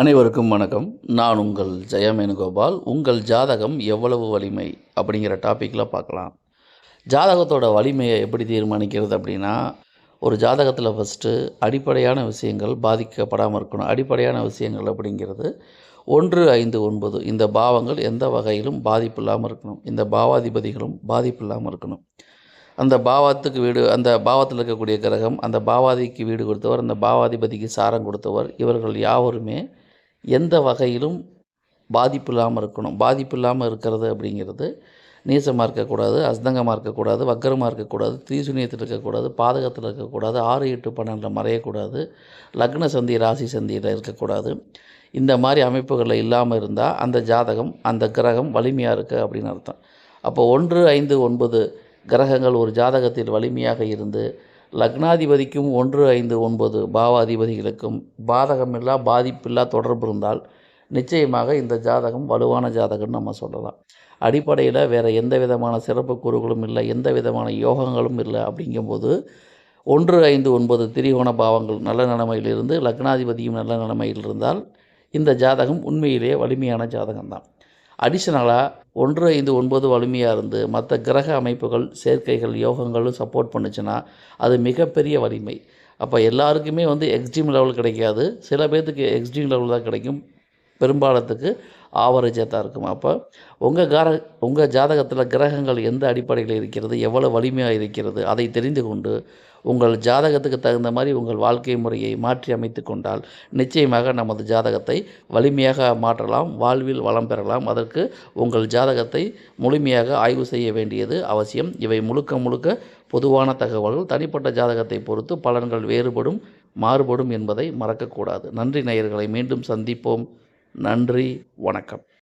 அனைவருக்கும் வணக்கம். நான் உங்கள் ஜெயமேனுகோபால். உங்கள் ஜாதகம் எவ்வளவு வலிமை? அப்படிங்கிற டாப்பிக்கில் பார்க்கலாம். ஜாதகத்தோட வலிமையை எப்படி தீர்மானிக்கிறது அப்படின்னா ஒரு ஜாதகத்தில் ஃபஸ்ட்டு அடிப்படையான விஷயங்கள் பாதிக்கப்படாமல் இருக்கணும். அடிப்படையான விஷயங்கள் அப்படிங்கிறது ஒன்று ஐந்து ஒன்பது. இந்த பாவங்கள் எந்த வகையிலும் பாதிப்பு இல்லாமல் இருக்கணும். இந்த பாவாதிபதிகளும் பாதிப்பு இல்லாமல் இருக்கணும். அந்த பாவத்துக்கு வீடு அந்த பாவத்தில் இருக்கக்கூடிய கிரகம் அந்த பாவாதிக்கு வீடு கொடுத்தவர் அந்த பாவாதிபதிக்கு சாரம் கொடுத்தவர் இவர்கள் யாவருமே எந்த வகையிலும் பாதிப்பு இல்லாமல் இருக்கணும். பாதிப்பு இல்லாமல் இருக்கிறது அப்படிங்கிறது நீசமாக இருக்கக்கூடாது அஸ்தங்கமாக இருக்கக்கூடாது வக்கரமாக இருக்கக்கூடாது தீசுனியத்தில் இருக்கக்கூடாது பாதகத்தில் இருக்கக்கூடாது ஆறு எட்டு பன்னெண்டில் மறையக்கூடாது லக்ன சந்தி ராசி சந்தியில் இருக்கக்கூடாது. இந்த மாதிரி அமைப்புகளில் இல்லாமல் இருந்தால் அந்த ஜாதகம் அந்த கிரகம் வலிமையாக இருக்குது அப்படின்னு அர்த்தம். அப்போ ஒன்று ஐந்து ஒன்பது கிரகங்கள் ஒரு ஜாதகத்தில் வலிமையாக இருந்து லக்னாதிபதிக்கும் ஒன்று ஐந்து ஒன்பது பாவாதிபதிகளுக்கும் பாதகமில்லா பாதிப்பில்லா தொடர்பு இருந்தால் நிச்சயமாக இந்த ஜாதகம் வலுவான ஜாதகம்னு நம்ம சொல்லலாம். அடிப்படையில் வேறு எந்த விதமான சிறப்பு கூறுகளும் இல்லை எந்த விதமான யோகங்களும் இல்லை அப்படிங்கும்போது ஒன்று ஐந்து ஒன்பது திரிகோண பாவங்கள் நல்ல நிலைமையிலிருந்து லக்னாதிபதியும் நல்ல நிலைமையில் இருந்தால் இந்த ஜாதகம் உண்மையிலேயே வலிமையான ஜாதகம்தான். அடிஷனலாக ஒன்று ஐந்து ஒன்பது வலிமையாக இருந்து மற்ற கிரக அமைப்புகள் சேர்க்கைகள் யோகங்களும் சப்போர்ட் பண்ணுச்சுன்னா அது மிகப்பெரிய வலிமை. அப்போ எல்லாருக்குமே வந்து எக்ஸ்ட்ரீம் லெவல் கிடைக்காது. சில பேர்த்துக்கு எக்ஸ்ட்ரீம் லெவல் தான் கிடைக்கும். பெரும்பாலத்துக்கு ஆவரேஜாக தான் இருக்கும். அப்போ உங்கள் கார உங்கள் ஜாதகத்தில் கிரகங்கள் எந்த அடிப்படையில் இருக்கிறது எவ்வளோ வலிமையாக இருக்கிறது அதை தெரிந்து கொண்டு உங்கள் ஜாதகத்துக்கு தகுந்த மாதிரி உங்கள் வாழ்க்கை முறையை மாற்றி அமைத்து கொண்டால் நிச்சயமாக நமது ஜாதகத்தை வலிமையாக மாற்றலாம் வாழ்வில் வளம் பெறலாம். அதற்கு உங்கள் ஜாதகத்தை முழுமையாக ஆய்வு செய்ய வேண்டியது அவசியம். இவை முழுக்க முழுக்க பொதுவான தகவல்கள். தனிப்பட்ட ஜாதகத்தை பொறுத்து பலன்கள் வேறுபடும் மாறுபடும் என்பதை மறக்கக்கூடாது. நன்றி நேயர்களை. மீண்டும் சந்திப்போம். நன்றி வணக்கம்.